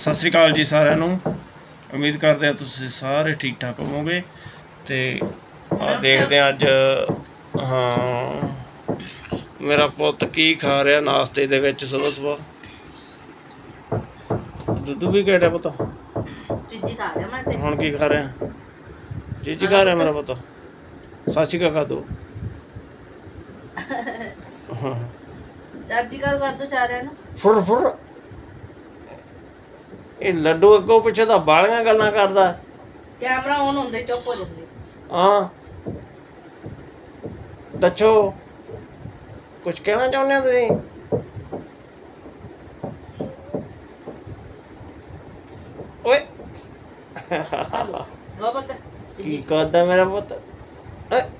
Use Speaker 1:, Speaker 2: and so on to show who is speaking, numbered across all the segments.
Speaker 1: ਸਤਿ ਸ੍ਰੀ ਅਕਾਲ ਜੀ ਸਾਰਿਆਂ ਨੂੰ। ਉਮੀਦ ਕਰਦੇ ਹਾਂ ਤੁਸੀਂ ਸਾਰੇ ਠੀਕ ਠਾਕ ਹੋਵੋਗੇ। ਤੇ ਆ ਦੇਖਦੇ ਹਾਂ ਅੱਜ ਹਾਂ ਮੇਰਾ ਪੁੱਤ ਕੀ ਖਾ ਰਿਹਾ ਨਾਸ਼ਤੇ ਦੇ ਵਿੱਚ ਸਵੇਰ ਸਵੇਰ ਦੁੱਧ ਵੀ ਕਿਹੜਾ ਪੁੱਤ।
Speaker 2: ਚੀਜ਼ੀ ਖਾ ਲਿਆ ਮੈਂ ਤੇ।
Speaker 1: ਹੁਣ ਕੀ ਖਾ ਰਿਹਾ? ਚੀਜ਼ ਖਾ ਰਿਹਾ ਮੇਰਾ ਪੁੱਤ। ਸਾਚੀ ਕਾ ਖਾ ਦੋ ਹਾਂ
Speaker 2: ਚਾਚੀ ਗੱਲ ਕਰ ਦੋ ਚਾਰਿਆਂ ਨੂੰ।
Speaker 1: ਫੁਰ ਫੁਰ। ਇਹ ਲੱਡੂ ਅੱਗੋਂ ਪਿੱਛੇ ਤਾਂ ਬਾਲੀਆਂ ਗੱਲਾਂ ਕਰਦਾ।
Speaker 2: ਕੈਮਰਾ ਔਨ ਹੁੰਦੇ ਹੀ ਚੁੱਪ ਹੋ ਜਾਂਦੇ।
Speaker 1: ਹਾਂ। ਦੱਸੋ ਕੁਝ ਕਹਿਣਾ ਚਾਹੁੰਦੇ ਹੋ ਤੁਸੀਂ? ਓਏ।
Speaker 2: ਲੋ ਬੱਤ
Speaker 1: ਕੀ
Speaker 2: ਚੀਜ਼ੀ
Speaker 1: ਕਰਦਾ ਮੇਰਾ ਪੁੱਤ?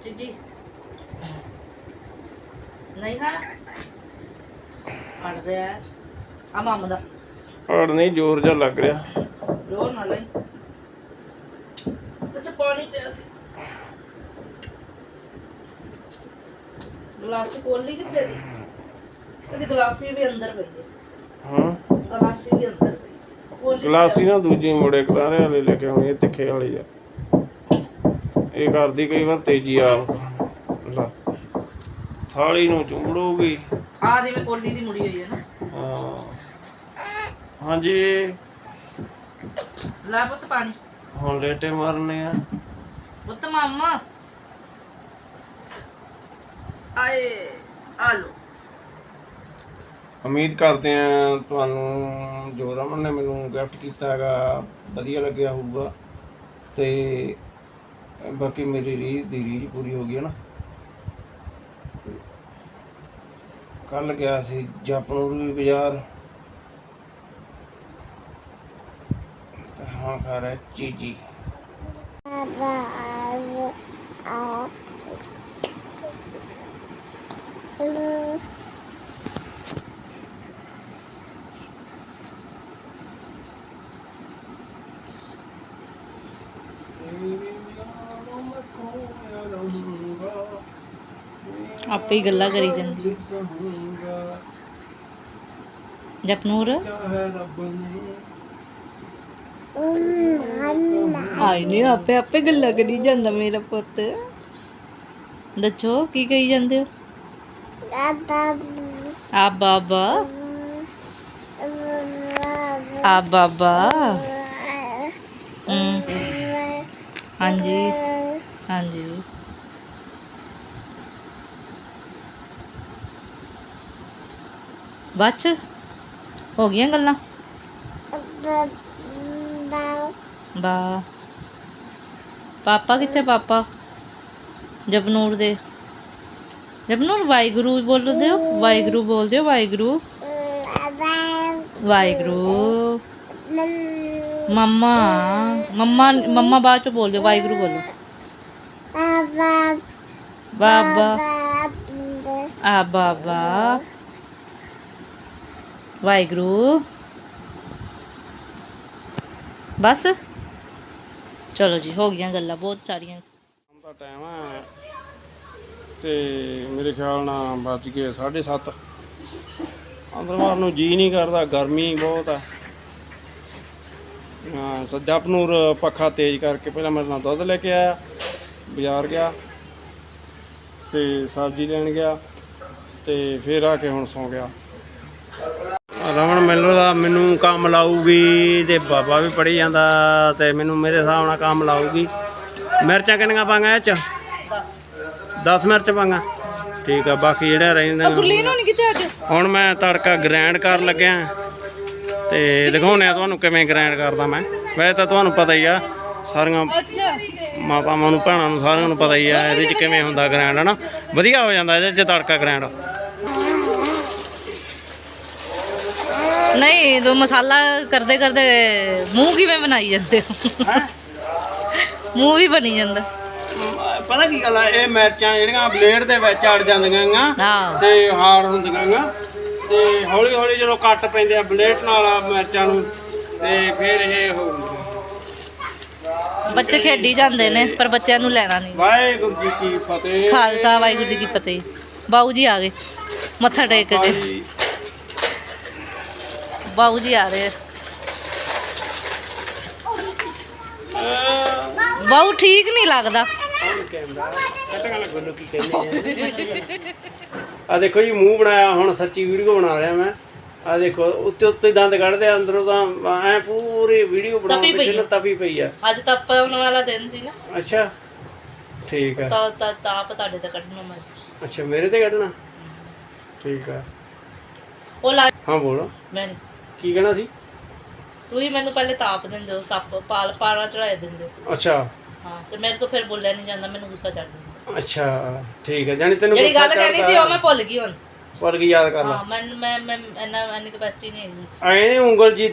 Speaker 2: ਚੀਜ਼ੀ। ਨਹੀਂ ਖਾਣਾ ਅੜ ਰਿਹਾ ਆ ਮਾਮ ਦਾ।
Speaker 1: ਹੜ ਨਹੀਂ ਜ਼ੋਰ ਜਿਹਾ ਲੱਗ ਰਿਹਾ।
Speaker 2: ਜੋਰ ਨਾਲ ਲਈ ਤੇ ਪਾਣੀ ਪਿਆ ਸੀ। ਗਲਾਸੀ ਕੋਲੀ ਕਿੱਥੇ ਦੀ ਇਹਦੀ ਗਲਾਸੀ ਵੀ ਅੰਦਰ ਪਈ ਹੈ।
Speaker 1: ਹਾਂ।
Speaker 2: ਗਲਾਸੀ ਵੀ ਅੰਦਰ ਪਈ ਹੈ। ਕੋਲੀ
Speaker 1: ਗਲਾਸੀ ਨਾ ਦੂਜੀ ਮੁੜੇ ਕਲਾਰੇ ਵਾਲੇ ਲੈ ਕੇ ਆਉਣੀ ਇਹ ਤਿੱਖੇ ਵਾਲੀ ਆ। ਇਹ ਕਰਦੀ ਕਈ ਵਾਰ ਤੇਜ਼ੀ ਆ ਲਾ ਥਾਲੀ ਨੂੰ ਚੁੰਬੜੂਗੀ।
Speaker 2: ਆ ਜਿਵੇਂ ਕੋਲੀ ਦੀ ਮੁੜੀ ਹੋਈ ਹੈ ਨਾ।
Speaker 1: ਹਾਂ। ਹਾਂਜੀ।
Speaker 2: ਲੈ ਪੁੱਤ ਪਾਣੀ।
Speaker 1: ਹੁਣ ਲੇਟੇ ਮਾਰਨੇ ਆ।
Speaker 2: ਪੁੱਤ ਮਾਮਾ। ਆਏ ਆ ਲੋ
Speaker 1: ਉਮੀਦ ਕਰਦੇ ਆ ਤੁਹਾਨੂੰ ਜੋ ਰਮਨ ਨੇ ਮੈਨੂੰ ਗਿਫਟ ਕੀਤਾ ਹੈਗਾ ਵਧੀਆ ਲੱਗਿਆ ਹੋਊਗਾ। ਤੇ ਬਾਕੀ ਮੇਰੀ ਰੀਝ ਦੀ ਰੀਝ ਪੂਰੀ ਹੋ ਗਈ ਹੈ ਨਾ। ਕੱਲ ਗਿਆ ਸੀ ਜਪਨੂਰੀ ਬਾਜ਼ਾਰ। ਤੇ ਹਾਂ ਖਾ ਰਿਹਾ ਚੀਜੀ
Speaker 2: ਆਪੇ ਹੀ ਗੱਲਾਂ ਕਰੀ ਜਾਂਦੀ ਜਪਨੂਰ ਆਈ ਨਹੀਂ ਆਪੇ ਆਪੇ ਗੱਲਾਂ ਕਰੀ ਜਾਂਦਾ ਮੇਰਾ ਪੁੱਤ। ਦੱਸੋ, ਕੀ ਕਹੀ ਜਾਂਦੇ ਹੋ? ਆ ਬਾਬਾ। ਆ ਬਾਬਾ। ਹਾਂਜੀ। ਹਾਂਜੀ। ਬੱਚ ਹੋ ਗਈਆਂ ਗੱਲਾਂ? ਬਾ ਪਾਪਾ ਕਿੱਥੇ ਪਾਪਾ ਜਪਨੂਰ ਦੇ ਜਪਨੂਰ ਵਾਹਿਗੁਰੂ ਬੋਲਦੇ ਹੋ ਵਾਹਿਗੁਰੂ ਬੋਲਦੇ ਹੋ ਵਾਹਿਗੁਰੂ ਵਾਹਿਗੁਰੂ ਮੰਮਾ ਮੰਮਾ ਮੰਮਾ ਬਾਅਦ ਚ ਬੋਲ ਦਿਓ ਵਾਹਿਗੁਰੂ ਬੋਲੋ ਬਾਬਾ ਆ ਬਾਬਾ ਵਾਹਿਗੁਰੂ ਬਸ। ਚਲੋ ਜੀ, ਹੋ ਗਈਆਂ ਗੱਲਾਂ, ਬਹੁਤ ਸਾਰੀਆਂ।
Speaker 1: ਦਾ ਟਾਈਮ ਹੈ ਤੇ ਮੇਰੇ ਖਿਆਲ ਨਾਲ ਵੱਜ ਗਏ 7:30 ਅੰਦਰ ਬਾਹਰ ਨੂੰ ਜੀ ਨਹੀਂ ਕਰਦਾ, ਗਰਮੀ ਬਹੁਤ ਹੈ ਹਾਂ, ਸੱਜਾ ਪਨੂਰ ਪੱਖਾ ਤੇਜ਼ ਕਰਕੇ ਪਹਿਲਾਂ ਮੇਰੇ ਨਾਲ ਦੁੱਧ ਲੈ ਕੇ ਆਇਆ, ਬਾਜ਼ਾਰ ਗਿਆ, ਤੇ ਸਬਜ਼ੀ ਲੈਣ ਗਿਆ, ਤੇ ਫਿਰ ਆ ਕੇ ਹੁਣ ਸੌਂ ਗਿਆ। ਰਮਨ ਮੈਨੂੰ ਦਾ ਮੈਨੂੰ ਕੰਮ ਲਾਊਗੀ ਤੇ ਬਾਬਾ ਵੀ ਪੜੀ ਜਾਂਦਾ ਤੇ ਮੈਨੂੰ ਮੇਰੇ ਹਿਸਾਬ ਨਾਲ ਕੰਮ ਲਾਊਗੀ। ਮਿਰਚਾਂ ਕਿੰਨੀਆਂ ਪਾਂਗਾ ਇਹ ਚ? 10 ਮਿਰਚ ਪਾਂਗਾ। ਠੀਕ ਆ ਬਾਕੀ ਜਿਹੜਾ ਰਹਿੰਦੇ
Speaker 2: ਗੁਰਲੀਨ ਹੋਣੀ ਕਿੱਥੇ ਅੱਜ?
Speaker 1: ਹੁਣ ਮੈਂ ਤੜਕਾ ਗ੍ਰਾਈਂਡ ਕਰਨ ਲੱਗਿਆ। ਤੇ ਦਿਖਾਉਣੇ ਆ ਤੁਹਾਨੂੰ ਕਿਵੇਂ ਗ੍ਰਾਈਂਡ ਕਰਦਾ ਮੈਂ। ਵੈਸੇ ਤਾਂ ਤੁਹਾਨੂੰ ਪਤਾ ਹੀ ਆ ਸਾਰੀਆਂ ਮਾਪਾਵਾਂ ਨੂੰ ਭੈਣਾਂ ਨੂੰ ਸਾਰਿਆਂ ਨੂੰ ਪਤਾ ਹੀ ਆ ਇਹਦੇ ਚ ਕਿਵੇਂ ਹੁੰਦਾ ਗ੍ਰਾਈਂਡ ਹਨਾ? ਵਧੀਆ ਹੋ ਜਾਂਦਾ ਇਹਦੇ ਚ ਤੜਕਾ ਗ੍ਰਾਈਂਡ
Speaker 2: ਨਹੀਂ ਦੋ ਮਸਾਲਾ ਕਰਦੇ ਕਰਦੇ ਮੂੰਹ ਕਿਵੇਂ ਬਣਾਈ ਜਾਂਦੇ ਹੋ? ਮੂੰਹ ਵੀ ਬਣੀ ਜਾਂਦਾ।
Speaker 1: ਪਤਾ ਕੀ ਗੱਲ ਆ ਇਹ ਮਿਰਚਾਂ ਜਿਹੜੀਆਂ ਬਲੇਡ ਦੇ ਵਿੱਚ ਅੜ ਜਾਂਦੀਆਂ
Speaker 2: ਹਾਂ।
Speaker 1: ਤੇ ਹਾਰਡ ਹੁੰਦੀਆਂ ਗਾ ਤੇ ਹੌਲੀ ਹੌਲੀ ਜਦੋਂ ਕੱਟ ਪੈਂਦੇ ਆ ਬਲੇਡ ਨਾਲ ਆ ਮਿਰਚਾਂ ਨੂੰ ਤੇ ਫਿਰ ਇਹ ਹੋ
Speaker 2: ਬੱਚੇ ਖੇਡੀ ਜਾਂਦੇ ਨੇ ਪਰ ਬੱਚਿਆਂ ਨੂੰ ਲੈਣਾ ਨਹੀਂ।
Speaker 1: ਵਾਹਿਗੁਰੂ ਜੀ ਕੀ ਫਤਿਹ।
Speaker 2: ਖਾਲਸਾ ਵਾਹਿਗੁਰੂ ਜੀ ਕੀ ਫਤਿਹ। ਬਾਊ ਜੀ ਆ ਗਏ ਮੱਥਾ ਟੇਕ ਕੇ। ਬਾਊ ਜੀ ਆ ਰਹੇ। ਬਹੁ ਠੀਕ ਨਹੀਂ ਲੱਗਦਾ।
Speaker 1: ਆ ਦੇਖੋ ਜੀ ਮੂੰਹ ਬਣਾਇਆ ਹੁਣ ਸੱਚੀ ਵੀਡੀਓ ਬਣਾ ਰਿਹਾ ਮੈਂ। ਆ ਦੇਖੋ ਉੱਤੇ ਉੱਤੇ ਦੰਦ ਕੱਢਦੇ ਆ, ਅੰਦਰੋਂ ਤਾਂ ਐ ਪੂਰੀ ਵੀਡੀਓ ਬਣਾਉਣ ਪਿੱਛੇ ਨਾ ਤਪੀ ਪਈ ਆ।
Speaker 2: ਅੱਜ ਤਾਂ ਪਾਉਣ ਵਾਲਾ ਦਿਨ ਸੀ ਨਾ।
Speaker 1: ਅੱਛਾ ਠੀਕ ਆ।
Speaker 2: ਤਾਂ ਤਾਂ ਤਾਪ ਤੁਹਾਡੇ ਤੇ ਕੱਢਣਾ ਮੈਂ
Speaker 1: ਅੱਛਾ ਮੇਰੇ ਤੇ ਕੱਢਣਾ? ਠੀਕ ਆ।
Speaker 2: ਉਹ ਲਾ
Speaker 1: ਹਾਂ ਬੋਲੋ।
Speaker 2: ਮੈਂ।
Speaker 1: ਕੀ ਕਹਿਣਾ ਸੀ?
Speaker 2: ਤੂੰ ਹੀ ਮੈਨੂੰ ਪਹਿਲੇ ਤਾਪ ਦਿੰਦੇ ਹੋ ਤਾਪ ਪਾਲ ਪਾਲਾ ਚੜਾਏ ਦਿੰਦੇ ਹੋ।
Speaker 1: ਅੱਛਾ।
Speaker 2: ਹਾਂ ਤੇ ਮੇਰੇ ਤੋਂ ਫਿਰ ਬੋਲਿਆ ਨਹੀਂ ਜਾਂਦਾ ਮੈਨੂੰ ਗੁੱਸਾ ਚੜ ਜਾਂਦਾ।
Speaker 1: ਅੱਛਾ ਠੀਕ ਹੈ ਜਾਨੀ ਤੈਨੂੰ
Speaker 2: ਜਿਹੜੀ ਗੱਲ ਕਹਿਣੀ ਸੀ ਉਹ ਮੈਂ ਭੁੱਲ ਗਈ ਹੁਣ।
Speaker 1: ਪਰ ਕੀ ਯਾਦ ਕਰ ਲਾ।
Speaker 2: ਹਾਂ ਮੈਂ ਮੈਂ ਮੈਂ ਇੰਨਾ ਇੰਨੀ ਕਪੈਸਿਟੀ ਨਹੀਂ ਹੈਗੀ।
Speaker 1: ਐ ਨੀ ਉਂਗਲ ਜੀ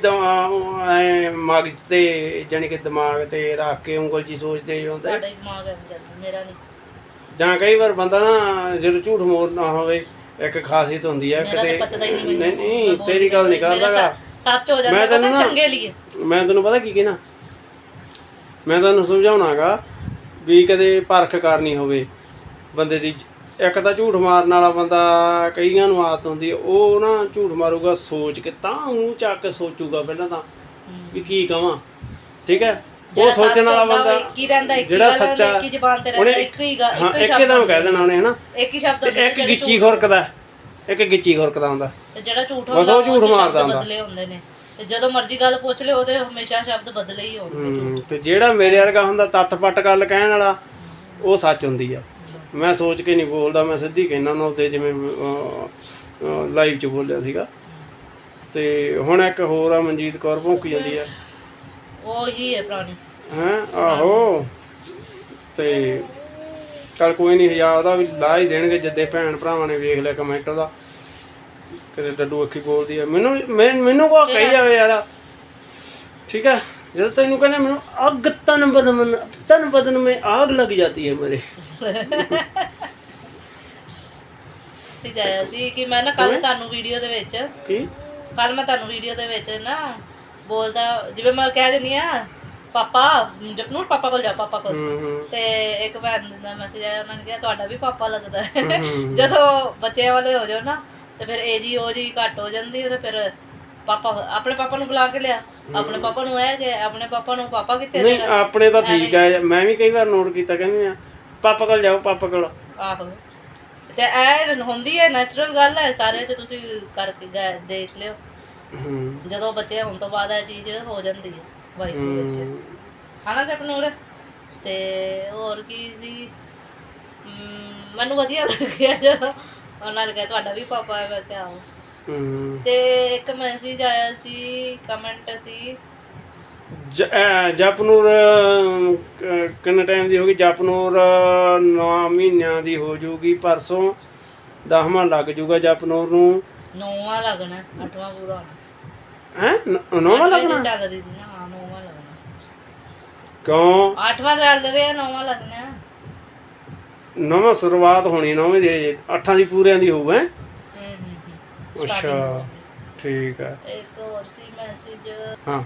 Speaker 1: ਐ ਮਗਜ ਤੇ ਜਾਨੀ ਕਿ ਦਿਮਾਗ ਤੇ ਰੱਖ ਕੇ ਉਂਗਲ ਜੀ ਸੋਚਦੇ ਹੀ ਹੁੰਦਾ।
Speaker 2: ਤੁਹਾਡਾ ਦਿਮਾਗ ਮੇਰਾ ਨਹੀਂ
Speaker 1: ਜਾਂ ਕਈ ਵਾਰ ਬੰਦਾ ਨਾ ਜਦੋਂ ਝੂਠ ਮੋੜਨਾ ਹੋਵੇ ਇੱਕ ਖਾਸੀਅਤ ਹੁੰਦੀ ਹੈ
Speaker 2: ਮੇਰਾ ਤਾਂ
Speaker 1: ਕਿਤੇ
Speaker 2: ਪਤਾ ਹੀ ਨਹੀਂ
Speaker 1: ਨਹੀਂ
Speaker 2: ਮੈਨੂੰ।
Speaker 1: ਨਹੀਂ
Speaker 2: ਮੈਂ ਬੋਲ
Speaker 1: ਤੇਰੀ ਗੱਲ ਨਹੀਂ
Speaker 2: ਮੇਰਾ
Speaker 1: ਕਰਦਾਗਾ
Speaker 2: ਸੱਚ- ਸੱਚ ਹੋ ਜਾਂਦਾ
Speaker 1: ਮੈਂ ਤੈਨੂੰ
Speaker 2: ਪਤਾ
Speaker 1: ਨਾ-
Speaker 2: ਚੰਗੇ ਲਈ
Speaker 1: ਮੈਂ ਤੈਨੂੰ ਪਤਾ ਕੀ ਕਹਿਣਾ? ਮੈਂ ਤੈਨੂੰ ਸਮਝਾਉਣਾਗਾ ਵੀ ਕਦੇ ਪਰਖ ਕਰਨੀ ਹੋਵੇ ਬੰਦੇ ਦੀ। ਇੱਕ ਤਾਂ ਝੂਠ ਮਾਰਨ ਵਾਲਾ ਬੰਦਾ ਕਈਆਂ ਨੂੰ ਆਦਤ ਹੁੰਦੀ ਹੈ ਉਹ ਨਾ ਝੂਠ ਮਾਰੂਗਾ ਸੋਚ ਕੇ ਤਾਂ ਮੂੰਹ ਚੱਕ ਕੇ ਸੋਚੂਗਾ ਪਹਿਲਾਂ ਤਾਂ ਵੀ ਕੀ ਕਵਾਂ। ਠੀਕ ਹੈ? ਉਹ ਸੋਚਣ ਵਾਲਾ ਬੰਦਾ
Speaker 2: ਹੀ ਰਹਿੰਦਾ ਇੱਕ ਹੀ
Speaker 1: ਜਿਹੜਾ ਸੱਚਾ
Speaker 2: ਇੱਕ ਹੀ ਜ਼ਬਾਨ ਤੇ ਰਹਿੰਦਾ ਇੱਕ ਹੀ ਗੱਲ ਇੱਕ ਹੀ ਸ਼ਬਦ
Speaker 1: ਕਹਿ ਦੇਣਾ ਉਹਨੇ ਹਨਾ?
Speaker 2: ਇੱਕ ਹੀ ਸ਼ਬਦ
Speaker 1: ਤੇ ਇੱਕ ਗਿੱਚੀ ਖੁਰਕਦਾ ਇੱਕ ਗਿੱਚੀ ਖੁਰਕਦਾ ਹੁੰਦਾ।
Speaker 2: ਤੇ ਜਿਹੜਾ ਝੂਠ
Speaker 1: ਬਸ
Speaker 2: ਹੁੰਦਾ
Speaker 1: ਉਹ ਝੂਠ ਮਾਰਦਾ ਹੁੰਦਾ।
Speaker 2: ਬਦਲੇ ਹੁੰਦੇ ਨੇ। ਤੇ ਜਦੋਂ ਮਰਜ਼ੀ ਗੱਲ ਪੁੱਛ ਲਿਓ ਉਹਦੇ ਹਮੇਸ਼ਾ ਸ਼ਬਦ ਬਦਲੇ ਹੀ ਹੋਣਗੇ
Speaker 1: ਤੇ ਜਿਹੜਾ ਮੇਰੇ ਵਰਗਾ ਹੁੰਦਾ ਤੱਤ ਪੱਟ ਗੱਲ ਕਹਿਣ ਵਾਲਾ ਉਹ ਸੱਚ ਹੁੰਦੀ ਆ। ਮੈਂ ਸੋਚ ਕੇ ਨਹੀਂ ਬੋਲਦਾ ਮੈਂ ਸਿੱਧੀ ਕਹਿਣਾ ਨਾ ਉਹਦੇ ਜਿਵੇਂ ਲਾਈਵ 'ਚ ਬੋਲਿਆ ਸੀਗਾ। ਤੇ ਹੁਣ ਇੱਕ ਹੋਰ ਆ ਮਨਜੀਤ ਕੌਰ ਭੌਂਕੀ ਜਾਂਦੀ ਆ।
Speaker 2: ਹੈ
Speaker 1: ਆਹੋ। ਤੇ ਚਲ ਕੋਈ ਨਹੀਂ ਹਜ਼ਾਰ ਦਾ ਵੀ ਲਾ ਹੀ ਦੇਣਗੇ ਜਿੱਦੇ ਭੈਣ ਭਰਾਵਾਂ ਨੇ ਵੇਖ ਲਿਆ ਕਮੈਂਟ ਦਾ। ਕਿਤੇ ਡੱਡੂ ਅੱਖੀ ਬੋਲਦੀ ਹੈ ਮੈਨੂੰ ਮੈਂ- ਮੈਨੂੰ ਕੋ ਕਹੀ ਜਾਵੇ ਯਾਰ? ਠੀਕ ਹੈ ਜਦੋਂ ਤੈਨੂੰ ਕਹਿੰਦੇ ਮੈਨੂੰ ਅਗ ਤਨ ਬਦਨ ਤਨ ਬਦਨ ਮੇ ਆਗ ਲੱਗ ਜਾਂਦੀ ਹੈ ਮੇਰੇ।
Speaker 2: ਤੇ ਜਾਇਆ ਸੀ ਕਿ ਮੈਂ ਨਾ ਕੱਲ ਤੁਹਾਨੂੰ ਵੀਡੀਓ ਦੇ ਵਿੱਚ
Speaker 1: ਕੀ?
Speaker 2: ਕੱਲ ਮੈਂ ਤੁਹਾਨੂੰ ਵੀਡੀਓ ਦੇ ਵਿੱਚ ਨਾ ਬੋਲਦਾ ਜਿਵੇਂ ਮੈਂ ਕਹਿ ਦਿੰਦੀ ਆ ਪਾਪਾ ਜਪਨੂਰ ਪਾਪਾ ਕੋਲ ਜਾ ਪਾਪਾ ਕੋਲ। ਤੇ ਇੱਕ ਭੈਣ ਦਾ ਮੈਸੇਜ ਆਇਆ ਉਹਨਾਂ ਨੇ ਕਿਹਾ ਤੁਹਾਡਾ ਵੀ ਪਾਪਾ ਲੱਗਦਾ ਹੈ। ਜਦੋਂ ਬੱਚਿਆਂ ਵਾਲੇ ਹੋ ਜਾਓ ਨਾ ਤੇ ਫਿਰ ਜੀ ਉਹ ਜੀ ਘੱਟ ਹੋ ਜਾਂਦੀ ਤੇ ਫਿਰ ਪਾਪਾ ਆਪਣੇ ਪਾਪਾ ਨੂੰ ਬੁਲਾ ਕੇ ਲਿਆ। ਆਪਣੇ ਪਾਪਾ ਨੂੰ ਇਹ ਗਿਆ ਆਪਣੇ ਪਾਪਾ ਨੂੰ ਪਾਪਾ ਕਿੱਥੇ
Speaker 1: ਨਹੀਂ ਆਪਣੇ ਤਾਂ ਠੀਕ ਹੈ। ਮੈਂ ਵੀ ਕਈ ਵਾਰ ਨੋਟ ਕੀਤਾ ਕਹਿੰਦੀ ਆ ਪਾਪਾ ਕੋਲ ਜਾਓ ਪਾਪਾ ਕੋਲ।
Speaker 2: ਆਹੋ। ਤੇ ਇਹ ਹੁੰਦੀ ਹੈ ਨੈਚੁਰਲ ਗੱਲ ਹੈ ਸਾਰੇ ਤੇ ਤੁਸੀਂ ਕਰਕੇ ਦੇਖ ਲਿਓ।
Speaker 1: ਹੂੰ।
Speaker 2: ਜਦੋਂ ਬੱਚੇ ਹੋਣ ਤੋਂ ਬਾਅਦ ਇਹ ਚੀਜ਼ ਹੋ ਜਾਂਦੀ ਹੈ ਵਾਈਫ ਦੇ ਵਿੱਚ।
Speaker 1: ਹੂੰ।
Speaker 2: ਹਨਾ ਜਪਨੂਰ ਤੇ ਹੋਰ ਕੀ ਸੀ? ਮੈਨੂੰ ਵਧੀਆ ਲੱਗਿਆ ਜਦੋਂ ਉਹਨਾਂ ਨੇ ਕਿਹਾ ਤੁਹਾਡਾ ਵੀ ਪਾਪਾ ਹੈ। ਮੈਂ ਕਿਹਾ ਆਹੋ।
Speaker 1: ਹੂੰ।
Speaker 2: ਤੇ ਇੱਕ ਮੈਸੇਜ ਆਇਆ ਸੀ ਕਮੈਂਟ ਸੀ।
Speaker 1: ਜ- ਅਹ ਜਪਨੂਰ ਅਹ, ਕ- ਕਿੰਨੇ ਟਾਈਮ ਦੀ ਹੋ ਗਈ? ਜਪਨੂਰ 9 ਮਹੀਨਿਆਂ ਦੀ ਹੋ ਜੂਗੀ। ਪਰਸੋਂ ਦਸਵਾਂ ਲੱਗ ਜੂਗਾ ਜਪਨੂਰ ਨੂੰ।
Speaker 2: ਨੌਵਾਂ ਲੱਗਣਾ ਅੱਠਵਾਂ ਪੂਰਾ ਹੋਣਾ।
Speaker 1: ਹੈ? ਨੌਵਾਂ ਲੱਗਣਾ?
Speaker 2: ਚੱਲ ਰਹੀ ਸੀ ਨਾ ਹਾਂ ਨੌਵਾਂ ਲੱਗਣਾ
Speaker 1: ਕਿਉਂ?
Speaker 2: ਅੱਠਵਾਂ ਚੱਲ ਰਿਹਾ ਨੌਵਾਂ ਲੱਗਣਾ।
Speaker 1: ਨਵਾਂ ਸ਼ੁਰੂਆਤ ਹੋਣੀ ਨੌਵੇਂ ਦੀ ਹਜੇ, ਅੱਠਾਂ ਦੀ ਪੂਰਿਆਂ ਦੀ ਹੋਊ ਹੈ?
Speaker 2: ਹੂੰ ਹੂੰ ਹੂੰ।
Speaker 1: ਅੱਛਾ ਠੀਕ ਹੈ
Speaker 2: ਇੱਕ ਹੋਰ ਸੀ ਮੈਸੇਜ
Speaker 1: ਹਾਂ।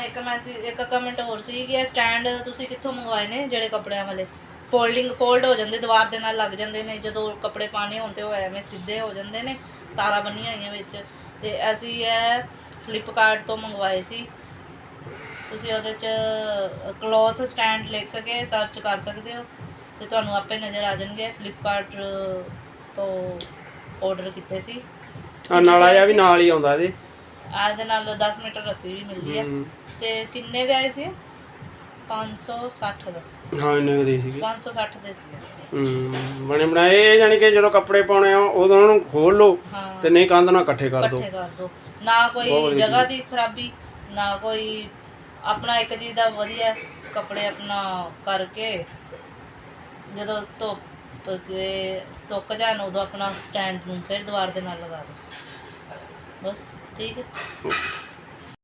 Speaker 2: ਇੱਕ ਮੈਸੇਜ ਇੱਕ ਕਮੈਂਟ ਹੋਰ ਸੀ ਕਿ ਇਹ ਸਟੈਂਡ ਤੁਸੀਂ ਕਿੱਥੋਂ ਮੰਗਵਾਏ ਨੇ ਜਿਹੜੇ ਕੱਪੜਿਆਂ ਵਾਲੇ? ਫੋਲਡਿੰਗ ਫੋਲਡ ਹੋ ਜਾਂਦੇ ਦੀਵਾਰ ਦੇ ਨਾਲ ਲੱਗ ਜਾਂਦੇ ਨੇ। ਜਦੋਂ ਕੱਪੜੇ ਪਾਣੇ ਹੁੰਦੇ ਉਹ ਐਵੇਂ ਸਿੱਧੇ ਹੋ ਜਾਂਦੇ ਨੇ ਤਾਰਾਂ ਬੰਨੀਆਂ ਹੋਈਆਂ ਵਿੱਚ। ਤੇ ਅਸੀਂ ਇਹ ਫਲਿੱਪਕਾਰਟ ਤੋਂ ਮੰਗਵਾਏ ਸੀ। ਤੁਸੀਂ ਉਹਦੇ ਚ ਕਲੋਥ ਸਟੈਂਡ ਲਿਖ ਕੇ ਸਰਚ ਕਰ ਸਕਦੇ ਹੋ ਤੇ ਤੁਹਾਨੂੰ ਆਪੇ ਨਜ਼ਰ ਆ ਜਾਣਗੇ। ਫਲਿੱਪਕਾਰਟ ਤੋਂ ਆਰਡਰ ਕੀਤੇ ਸੀ।
Speaker 1: ਆ ਨਾਲਾ ਜਿਹਾ ਵੀ ਨਾਲ ਹੀ ਆਉਂਦਾ ਇਹਦੇ।
Speaker 2: ਅੱਜ ਦੇ ਨਾਲ 10 ਮੀਟਰ ਰੱਸੀ ਵੀ ਮਿਲਦੀ
Speaker 1: ਹੂੰ।
Speaker 2: ਤੇ ਕਿੰਨੇ ਦੇ ਆਏ ਸੀ? 560 ਦਾ।
Speaker 1: ਹਾਂ ਇੰਨੇ ਕੁ ਦੀ ਸੀਗੀ।
Speaker 2: 560 ਦੇ ਸੀ
Speaker 1: ਹੂੰ ਬਣੇ ਬਣਾਏ ਇਹ ਜਾਨੀ ਕਿ ਜਦੋਂ ਕੱਪੜੇ ਪਾਉਣੇ ਆ ਉਦੋਂ ਉਹਨੂੰ ਖੋਲ ਲਓ
Speaker 2: ਹਾਂ।
Speaker 1: ਤੇ ਨਹੀਂ ਕੰਧ ਨਾਲ ਇਕੱਠੇ ਕਰ ਦਿਓ।
Speaker 2: ਇਕੱਠੇ ਕਰ ਦੋ ਨਾ
Speaker 1: ਬਹੁਤ
Speaker 2: ਕੋਈ
Speaker 1: ਵਧੀਆ
Speaker 2: ਜਗ੍ਹਾ ਦੀ ਖਰਾਬੀ ਨਾ ਕੋਈ ਆਪਣਾ ਇੱਕ ਚੀਜ਼ ਦਾ ਵਧੀਆ ਕੱਪੜੇ ਆਪਣਾ ਕਰਕੇ ਜਦੋਂ ਧੁੱਪ ਕੇ ਸੁੱਕ ਜਾਣ ਉਦੋਂ ਆਪਣਾ ਸਟੈਂਡ ਨੂੰ ਫਿਰ ਦੀਵਾਰ ਦੇ ਨਾਲ ਲਗਾ ਦੋ ਬਸ ਠੀਕ ਹੈ।